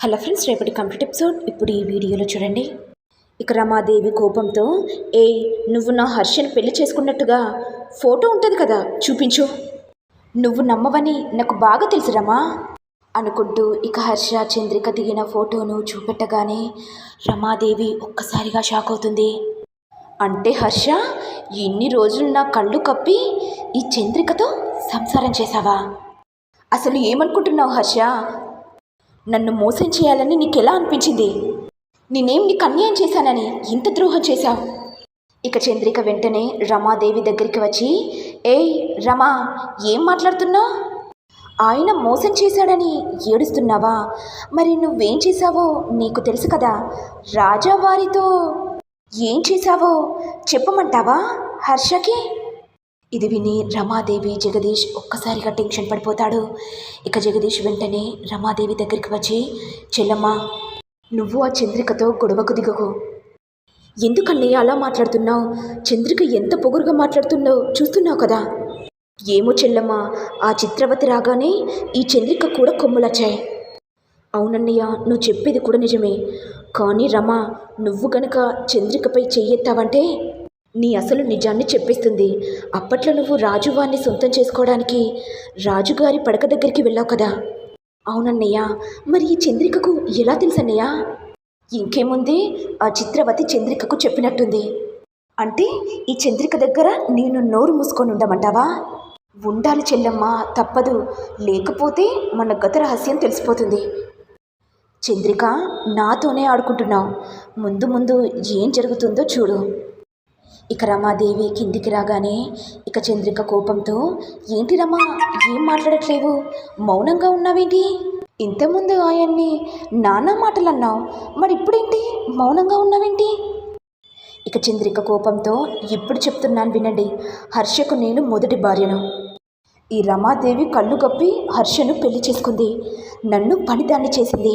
Hello friends రేపటి complete episode. ఇప్పుడు ఈ వీడియోలో చూడండి. ఇక రమాదేవి కోపంతో ఏ నువ్వు నా హర్షని పెళ్ళి చేసుకున్నట్టుగా ఫోటో ఉంటుంది కదా చూపించు. నువ్వు నమ్మవని నాకు బాగా తెలుసు రమా. అనుకుంటూ ఇక హర్ష చంద్రిక దిగిన ఫోటోను చూపెట్టగానే రమాదేవి ఒక్కసారిగా షాక్ అవుతుంది. అంటే హర్ష ఎన్ని రోజులు నా కళ్ళు కప్పి ఈ చంద్రికతో సంసారం చేశావా అసలు ఏమనుకుంటున్నావు హర్ష? నన్ను మోసం చేయాలని నీకెలా అనిపించింది? నేనేం నీకు అన్యాయం చేశానని ఇంత ద్రోహం చేశావు? ఇక చంద్రిక వెంటనే రమాదేవి దగ్గరికి వచ్చి ఏయ్ రమా ఏం మాట్లాడుతున్నావు ఆయన మోసం చేశాడని ఏడుస్తున్నావా? మరి నువ్వేం చేశావో నీకు తెలుసు కదా? రాజావారితో ఏం చేశావో చెప్పమంటావా హర్షకి? ఇది విని రమాదేవి జగదీష్ ఒక్కసారిగా టెన్షన్ పడిపోతాడు. ఇక జగదీష్ వెంటనే రమాదేవి దగ్గరికి వచ్చి చెల్లమ్మ నువ్వు ఆ చంద్రికతో గొడవకు దిగకు. ఎందుకన్నయ్య అలా మాట్లాడుతున్నావు? చంద్రిక ఎంత పొగురుగా మాట్లాడుతున్నావు? చూస్తున్నావు కదా. ఏమో చెల్లమ్మ ఆ చిత్రవతి రాగానే ఈ చంద్రిక కూడా కొమ్ములచ్చాయి. అవునన్నయ్య నువ్వు చెప్పేది కూడా నిజమే. కానీ రమ నువ్వు గనక చంద్రికపై చెయ్యెత్తావంటే నీ అసలు నిజాన్ని చెప్పేస్తుంది. అప్పట్లో నువ్వు రాజువారిని సొంతం చేసుకోవడానికి రాజుగారి పడక దగ్గరికి వెళ్ళావు కదా. అవునన్నయ్య మరి ఈ చంద్రికకు ఎలా తెలుసన్నయ్య? ఇంకేముంది? ఆ చిత్రవతి చంద్రికకు చెప్పినట్టుంది. అంటే ఈ చంద్రిక దగ్గర నేను నోరు మూసుకొని ఉండమంటావా? ఉండాలి చెల్లమ్మ తప్పదు. లేకపోతే మన గత రహస్యం తెలిసిపోతుంది. చంద్రిక నాతోనే ఆడుకుంటున్నావు. ముందు ముందు ఏం జరుగుతుందో చూడు. ఇక రమాదేవి కిందికి రాగానే ఇక చంద్రిక కోపంతో ఏంటి రమా ఏం మాట్లాడట్లేవు? మౌనంగా ఉన్నావేంటి? ఇంతకుముందు ఆయన్ని నానా మాటలు అన్నావు మరి ఇప్పుడేంటి మౌనంగా ఉన్నావేంటి? ఇక చంద్రిక కోపంతో ఇప్పుడు చెప్తున్నాను వినండి హర్షకు నేను మొదటి భార్యను. ఈ రమాదేవి కళ్ళు కప్పి హర్షను పెళ్ళి చేసుకుంది నన్ను పనిదాన్ని చేసింది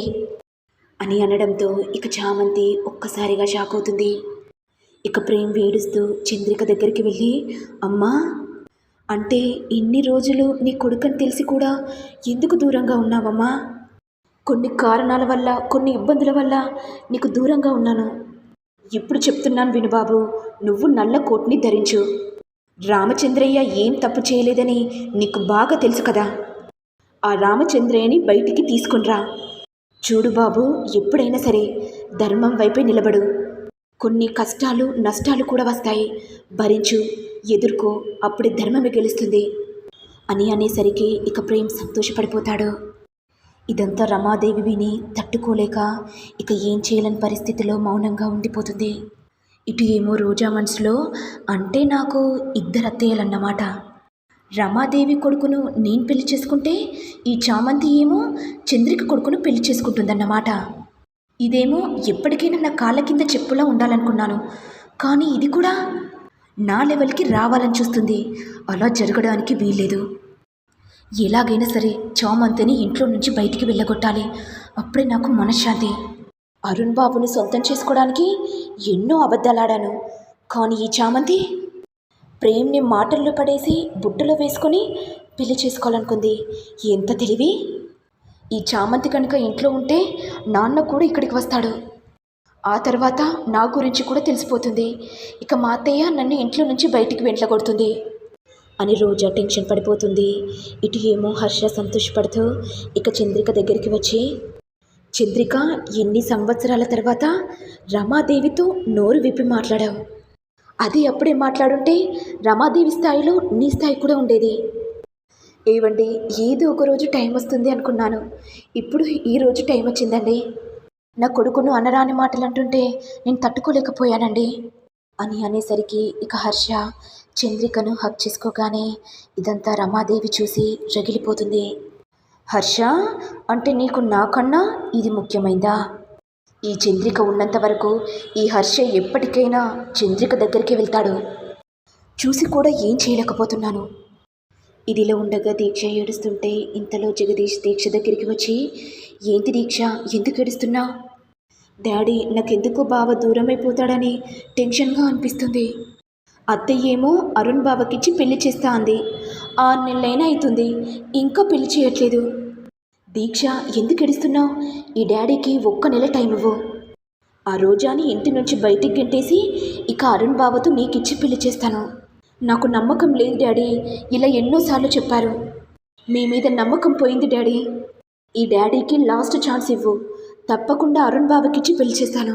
అని అనడంతో ఇక చామంతి ఒక్కసారిగా షాక్ అవుతుంది. ఇక ప్రేమ్ వేడుస్తూ చంద్రిక దగ్గరికి వెళ్ళి అమ్మా అంటే ఇన్ని రోజులు నీ కొడుకని తెలిసి కూడా ఎందుకు దూరంగా ఉన్నావమ్మా? కొన్ని కారణాల వల్ల కొన్ని ఇబ్బందుల వల్ల నీకు దూరంగా ఉన్నాను. ఇప్పుడు చెప్తున్నాను విను బాబు నువ్వు నల్ల కోట్ని ధరించు. రామచంద్రయ్య ఏం తప్పు చేయలేదని నీకు బాగా తెలుసు కదా. ఆ రామచంద్రయ్యని బయటికి తీసుకునిరా చూడు బాబు ఎప్పుడైనా సరే ధర్మం వైపే నిలబడు. కొన్ని కష్టాలు నష్టాలు కూడా వస్తాయి. భరించు ఎదుర్కో అప్పుడే ధర్మమే గెలుస్తుంది. అని అనేసరికి ఇక ప్రేమ్ సంతోషపడిపోతాడు. ఇదంతా రమాదేవి విని తట్టుకోలేక ఇక ఏం చేయలేని పరిస్థితిలో మౌనంగా ఉండిపోతుంది. ఇటు ఏమో రోజా మనసులో అంటే నాకు ఇద్దరు అత్తయ్యలన్నమాట. రమాదేవి కొడుకును నేను పెళ్ళి చేసుకుంటే ఈ చామంతి ఏమో చంద్రిక కొడుకును పెళ్ళి చేసుకుంటుందన్నమాట. ఇదేమో ఎప్పటికైనా నా కాళ్ళ కింద చెప్పులా ఉండాలనుకున్నాను. కానీ ఇది కూడా నా లెవెల్కి రావాలని చూస్తుంది. అలా జరగడానికి వీల్లేదు. ఎలాగైనా సరే చామంతిని ఇంట్లో నుంచి బయటికి వెళ్ళగొట్టాలి. అప్పుడే నాకు మనశ్శాంతి. అరుణ్ బాబుని సొంతం చేసుకోవడానికి ఎన్నో అబద్ధాలాడాను. కానీ ఈ చామంతి ప్రేమ్ని మాటల్లో పడేసి బుట్టలో వేసుకొని పెళ్ళి చేసుకోవాలనుకుంది. ఎంత తెలివి? ఈ చామంతి కనుక ఇంట్లో ఉంటే నాన్న కూడా ఇక్కడికి వస్తాడు. ఆ తర్వాత నా గురించి కూడా తెలిసిపోతుంది. ఇక మా అత్తయ్య నన్ను ఇంట్లో నుంచి బయటికి వెంటలగొడుతుంది. అని రోజా టెన్షన్ పడిపోతుంది. ఇటు ఏమో హర్ష సంతోషపడుతూ ఇక చంద్రిక దగ్గరికి వచ్చి చంద్రిక ఎన్ని సంవత్సరాల తర్వాత రమాదేవితో నోరు విప్పి మాట్లాడావు? అది అప్పుడే మాట్లాడుంటే రమాదేవి స్థాయిలో నీ స్థాయి కూడా ఉండేది. ఏవండి ఏదో ఒక రోజు టైం వస్తుంది అనుకున్నాను. ఇప్పుడు ఈ రోజు టైం వచ్చిందండి. నా కొడుకును అనరాని మాటలు అంటుంటే నేను తట్టుకోలేకపోయానండి. అని అనేసరికి ఇక హర్ష చంద్రికను హక్ చేసుకోగానే ఇదంతా రమాదేవి చూసి రగిలిపోతుంది. హర్ష అంటే నీకు నాకన్నా ఇది ముఖ్యమైందా? ఈ చంద్రిక ఉన్నంత వరకు ఈ హర్ష ఎప్పటికైనా చంద్రిక దగ్గరికి వెళ్తాడు. చూసి కూడా ఏం చేయలేకపోతున్నాను. ఇదిలో ఉండగా దీక్ష ఏడుస్తుంటే ఇంతలో జగదీష్ దీక్ష దగ్గరికి వచ్చి ఏంటి దీక్ష? ఎందుకు ఏడుస్తున్నావు డాడీ నాకెందుకో బావ దూరమైపోతాడని టెన్షన్గా అనిపిస్తుంది. అత్తయ్య ఏమో అరుణ్ బావకిచ్చి పెళ్ళి చేస్తా అంది. ఆరు నెలలైనా అవుతుంది ఇంకా పెళ్ళి చేయట్లేదు. దీక్ష ఎందుకు ఎడుస్తున్నావు ఈ డాడీకి ఒక్క నెల టైం ఇవ్వు ఆ రోజాని ఇంటి నుంచి బయటికి గెంటేసి ఇక అరుణ్ బావతో నీకిచ్చి పెళ్ళి చేస్తాను. నాకు నమ్మకం లేదు డాడీ. ఇలా ఎన్నోసార్లు చెప్పారు. మీ మీద నమ్మకం పోయింది డాడీ. ఈ డాడీకి లాస్ట్ ఛాన్స్ ఇవ్వు. తప్పకుండా అరుణ్ బాబుకిచ్చి పెళ్ళి చేస్తాను.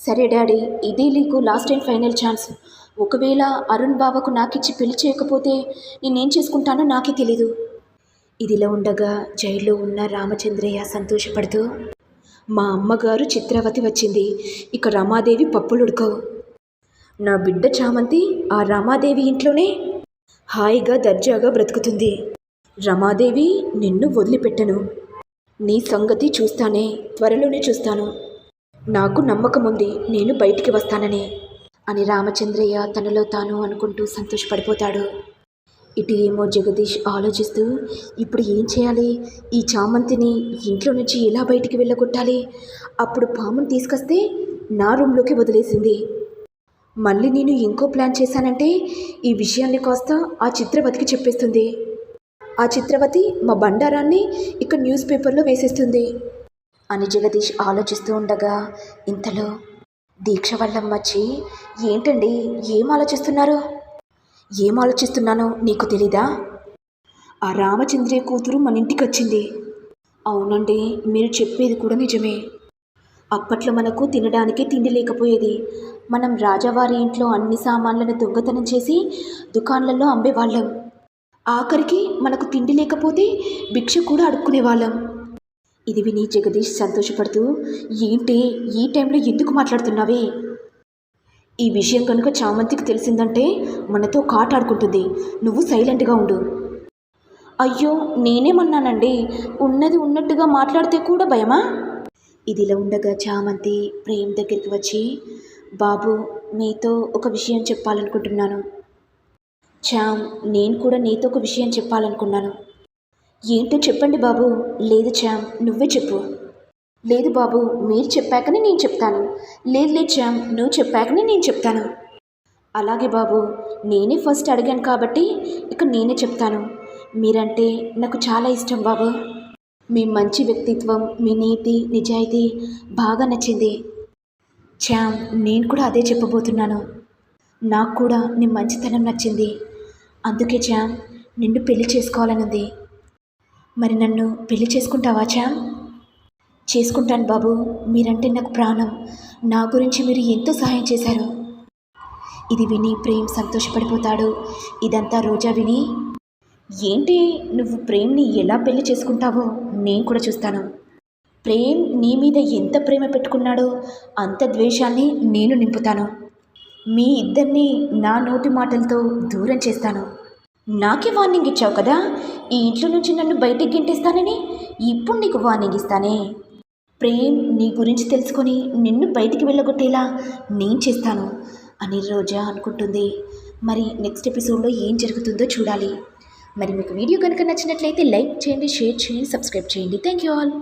సరే డాడీ. ఇదే నీకు లాస్ట్ అండ్ ఫైనల్ ఛాన్స్. ఒకవేళ అరుణ్ బావకు నాకిచ్చి పెళ్ళి చేయకపోతే నేనేం చేసుకుంటానో నాకే తెలీదు. ఇదిలా ఉండగా జైల్లో ఉన్న రామచంద్రయ్య సంతోషపడుతూ మా అమ్మగారు చిత్రవతి వచ్చింది. ఇక రమాదేవి పప్పులుడకవు. నా బిడ్డ చామంతి ఆ రమాదేవి ఇంట్లోనే హాయిగా దర్జాగా బ్రతుకుతుంది. రమాదేవి నిన్ను వదిలిపెట్టను. నీ సంగతి చూస్తానే త్వరలోనే చూస్తాను. నాకు నమ్మకం ఉంది నేను బయటికి వస్తానని అని రామచంద్రయ్య తనలో తాను అనుకుంటూ సంతోషపడిపోతాడు. ఇటు ఏమో జగదీష్ ఆలోచిస్తూ ఇప్పుడు ఏం చేయాలి? ఈ చామంతిని ఇంట్లో నుంచి ఎలా బయటికి వెళ్ళగొట్టాలి? అప్పుడు పాముని తీసుకొస్తే నా రూమ్లోకి వదిలేసింది. మళ్ళీ నేను ఇంకో ప్లాన్ చేశానంటే ఈ విషయాన్ని కాస్త ఆ చిత్రవతికి చెప్పేస్తుంది. ఆ చిత్రవతి మా బండారాన్ని ఇక న్యూస్ పేపర్లో వేసేస్తుంది. అని జగదీష్ ఆలోచిస్తూ ఉండగా ఇంతలో దీక్ష వల్లమ్మ వచ్చి ఏంటండి ఏం ఆలోచిస్తున్నారు? ఏం ఆలోచిస్తున్నానో నీకు తెలీదా? ఆ రామచంద్రయ్య కూతురు మన ఇంటికి వచ్చింది. అవునండి మీరు చెప్పేది కూడా నిజమే. అప్పట్లో మనకు తినడానికి తిండి లేకపోయేది. మనం రాజావారి ఇంట్లో అన్ని సామాన్లను దొంగతనం చేసి దుకాన్లలో అమ్మేవాళ్ళం. ఆఖరికి మనకు తిండి లేకపోతే భిక్ష కూడా అడుక్కునేవాళ్ళం. ఇది విని జగదీష్ సంతోషపడుతూ ఏంటి ఈ టైంలో ఎందుకు మాట్లాడుతున్నావే? ఈ విషయం కనుక చామంతికి తెలిసిందంటే మనతో కాటాడుకుంటుంది నువ్వు సైలెంట్గా ఉండు. అయ్యో నేనేమన్నానండి? ఉన్నది ఉన్నట్టుగా మాట్లాడితే కూడా భయమా? ఇదిలా ఉండగా చామంతి ప్రేమ్ దగ్గరికి వచ్చి బాబు మీతో ఒక విషయం చెప్పాలనుకుంటున్నాను. చామ్ నేను కూడా నీతో ఒక విషయం చెప్పాలనుకున్నాను. ఏంటో చెప్పండి బాబు. లేదు చామ్ నువ్వే చెప్పు. లేదు బాబు మీరు చెప్పాకనే నేను చెప్తాను. లేదు లేదు చామ్ నువ్వు చెప్పాకనే నేను చెప్తాను. అలాగే బాబు నేనే ఫస్ట్ అడిగాను కాబట్టి ఇక నేనే చెప్తాను. మీరంటే నాకు చాలా ఇష్టం బాబు. మీ మంచి వ్యక్తిత్వం మీ నీతి నిజాయితీ బాగా నచ్చింది. చామ్ నేను కూడా అదే చెప్పబోతున్నాను. నాకు కూడా నీ మంచితనం నచ్చింది. అందుకే చామ్ నిన్ను పెళ్ళి చేసుకోవాలనుంది. మరి నన్ను పెళ్ళి చేసుకుంటావా చామ్ చేసుకుంటాను బాబు. మీరంటే నాకు ప్రాణం. నా గురించి మీరు ఎంతో సహాయం చేశారు. ఇది విని ప్రేమ్ సంతోషపడిపోతాడు. ఇదంతా రోజా విని ఏంటి నువ్వు ప్రేమ్ని ఎలా పెళ్ళి చేసుకుంటావో నేను కూడా చూస్తాను. ప్రేమ్ నీ మీద ఎంత ప్రేమ పెట్టుకున్నాడో అంత ద్వేషాన్ని నేను నింపుతాను. మీ ఇద్దరిని నా నోటి మాటలతో దూరం చేస్తాను. నాకే వార్నింగ్ ఇచ్చావు కదా ఈ ఇంట్లో నుంచి నన్ను బయటికి గింటేస్తానని? ఇప్పుడు నీకు వార్నింగ్ ఇస్తానే. ప్రేమ్ నీ గురించి తెలుసుకొని నిన్ను బయటికి వెళ్ళగొట్టేలా నేను చేస్తాను అని రోజా అనుకుంటుంది. మరి నెక్స్ట్ ఎపిసోడ్లో ఏం జరుగుతుందో చూడాలి. మరి మీకు వీడియో కనుక నచ్చినట్లయితే లైక్ చేయండి షేర్ చేయండి సబ్స్క్రైబ్ చేయండి థ్యాంక్ యూ ఆల్